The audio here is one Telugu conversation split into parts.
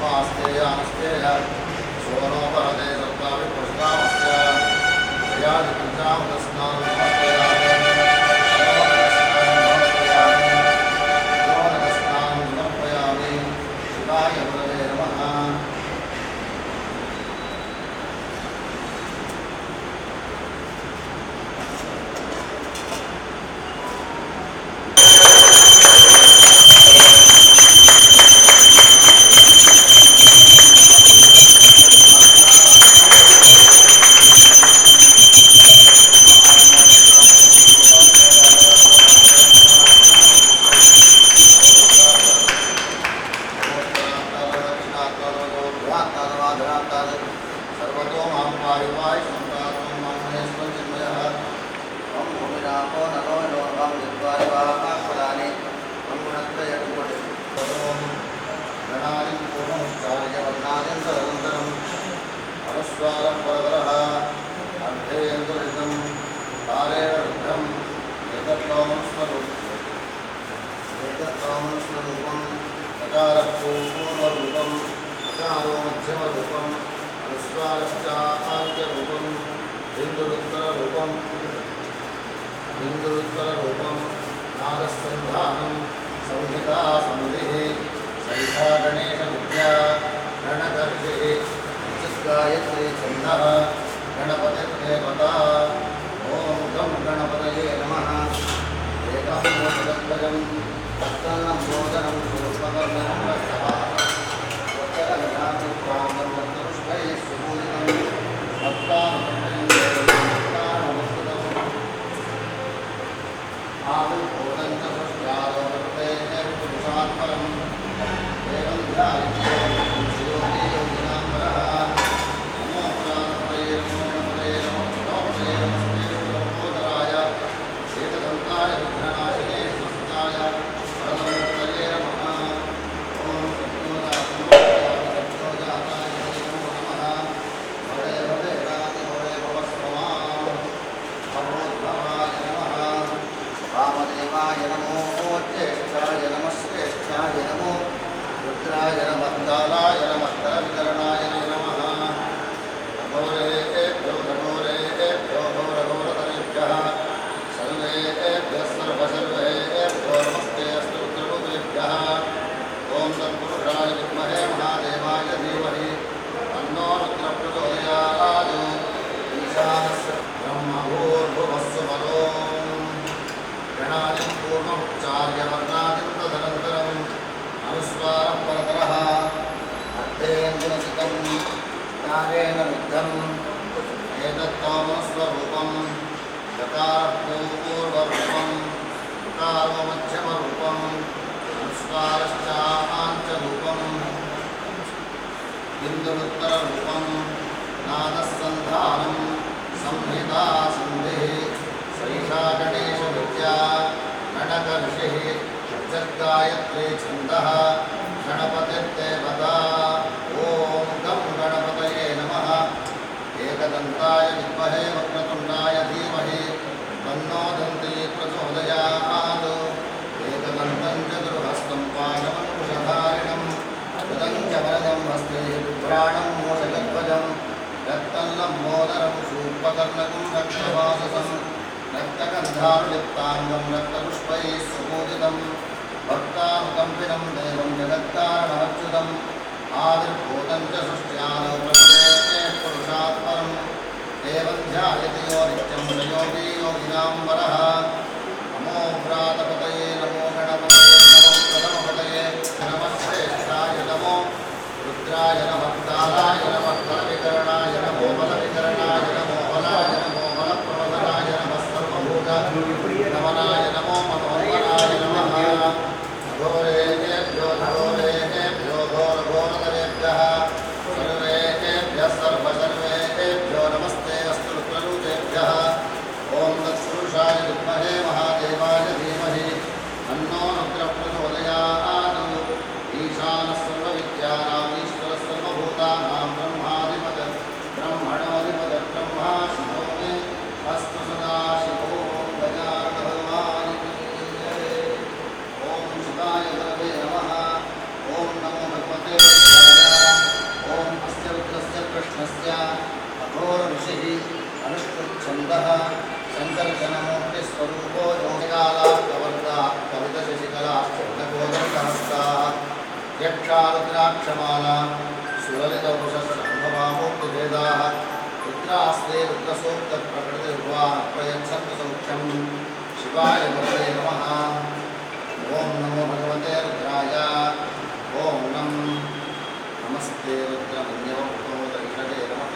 भस्मास्तेयानस्तेय सोनोपरते सर्वापि पुष्णामस्य प्रयादिपञ्चामृतस्नानम् ます。నాగస్సంధానం సంహితా సమిధి సైషా గణేశ విద్యా గణకర్షి గాయత్రి ఛంద గణపతిర్దేవత ఓం గం గణపతయే నమః ఏకమోదరం భక్తానం మోదనం పుష్పవర్ణం ஆகும் शिवाय नमो ज्येष्ठाय नमः श्रेष्ठाय नमो रुद्राय नमः दालाय नमः करवितरणाय नमः जद्गायत्री छन्दः। गणपतिर्देवता। ॐ गं गणपतये नमः। एकदन्ताय विद्महे, वक्रतुण्डाय धीमहि। तन्नो दन्ती प्रचोदयात्। एकदन्तं चतुर्हस्तं पाशमङ्कुशधारिणं कृतं च वरदं हस्ते पुराणं मोषगध्वजं रक्तल्लं मोदरं शूर्पकर्णकं रक्तवाससं रक्तगन्धानुलिप्ताङ्गं रक्तपुष्पैः सुपूजितं भक्तानुकम्पिनं देवं जगत्कारणमच्युतम् आविर्भूतं च सृष्ट्यादौ योगी योगिनां वरः। नमो सर्वसौख्यं शिवाय भगवे नमः ॐ नमो भगवते रुद्राय ॐ नम नमस्ते रुद्रमन्यवपुतोदविषदे नमः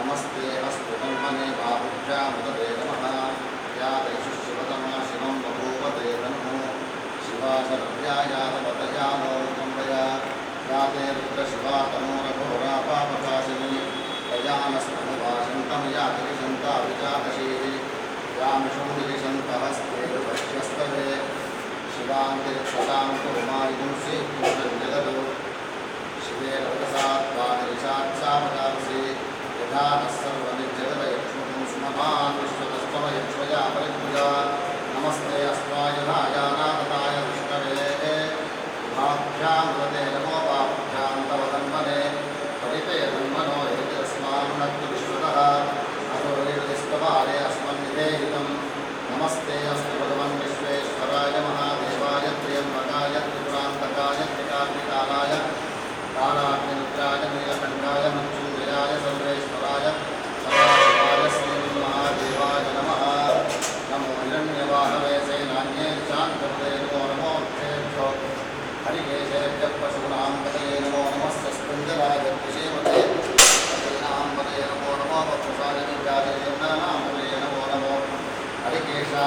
नमस्ते हस्तुकम्पने बाहुभ्यामुददे नमः या शिवतमा शिवं बभूवते नमो शिवा सर्व्यायातपतया नोकम्बया या ते रुद्रशिवा तमोरघोरा पापकाशिनी तया नस्तमुभाषन्तमया रामशी रामशूलिशङ्कहस्ते पश्यस्तवे शिवाङ्किरक्षतां कुमायुं श्रीजगदो शिवे रवसात्वादिशात्सामदांसि यथा नः सर्वनिर्जगदयक्ष्मं सुमभान् विश्वतस्तवयक्ष्मया परिपूजा नमस्ते अस्माय राजानाथाय विष्णवे भाभ्यां वदेन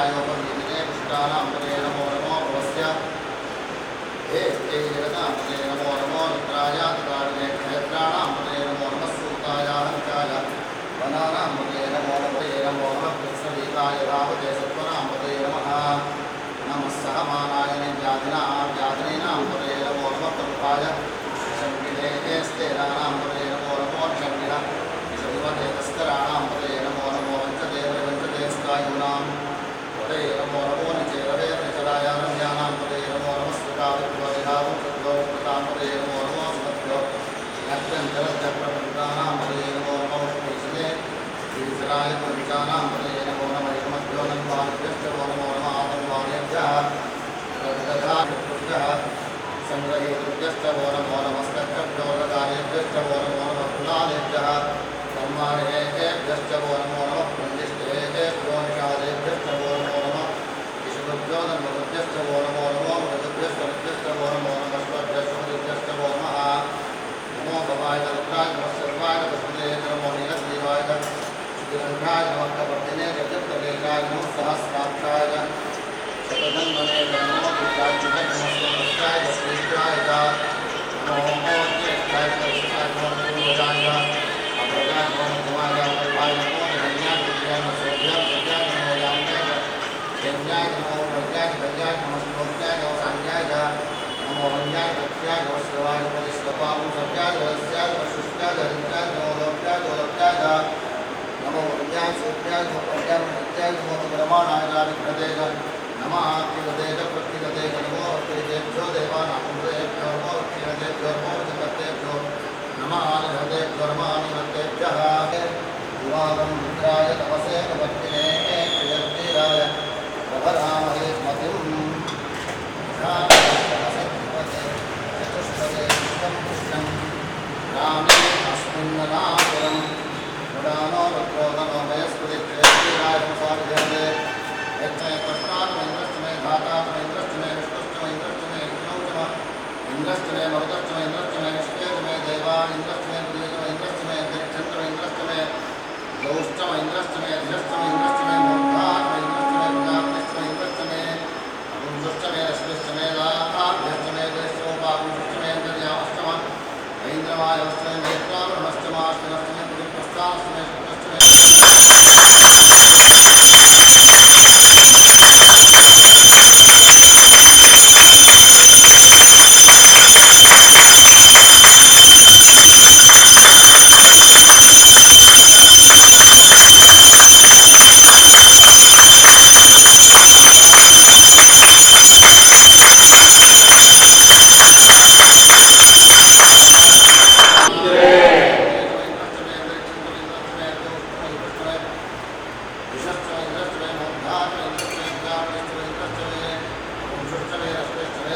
ലായ ഉപയോഗിക്കുന്നത് പുഷ്ടാനാമൃത Então, ्यासोऽप्याघ्रमाणायराजकृतेन नमः किलदेश प्रतिगते गणवो अतिरितेभ्यो ఇంద్రష్టమే మరుదష్టమే ఇంద్రష్టమే విష్ణుమే దైవ ఇంద్రష్టమే దేవ ఇంద్రష్టమే చంద్ర ఇంద్రష్టమే గౌష్టమ ఇంద్రష్టమే ధృష్టమ ఇంద్రష్టమే మోక్షాత్మ ఇంద్రష్టమే మృగాష్టమ ఇంద్రష్టమే అగుందృష్టమే రశ్మిష్టమే లాభాభ్యష్టమే దైశోపాగుందృష్టమే అంతర్యామష్టమ ఐంద్రమాయమష్ట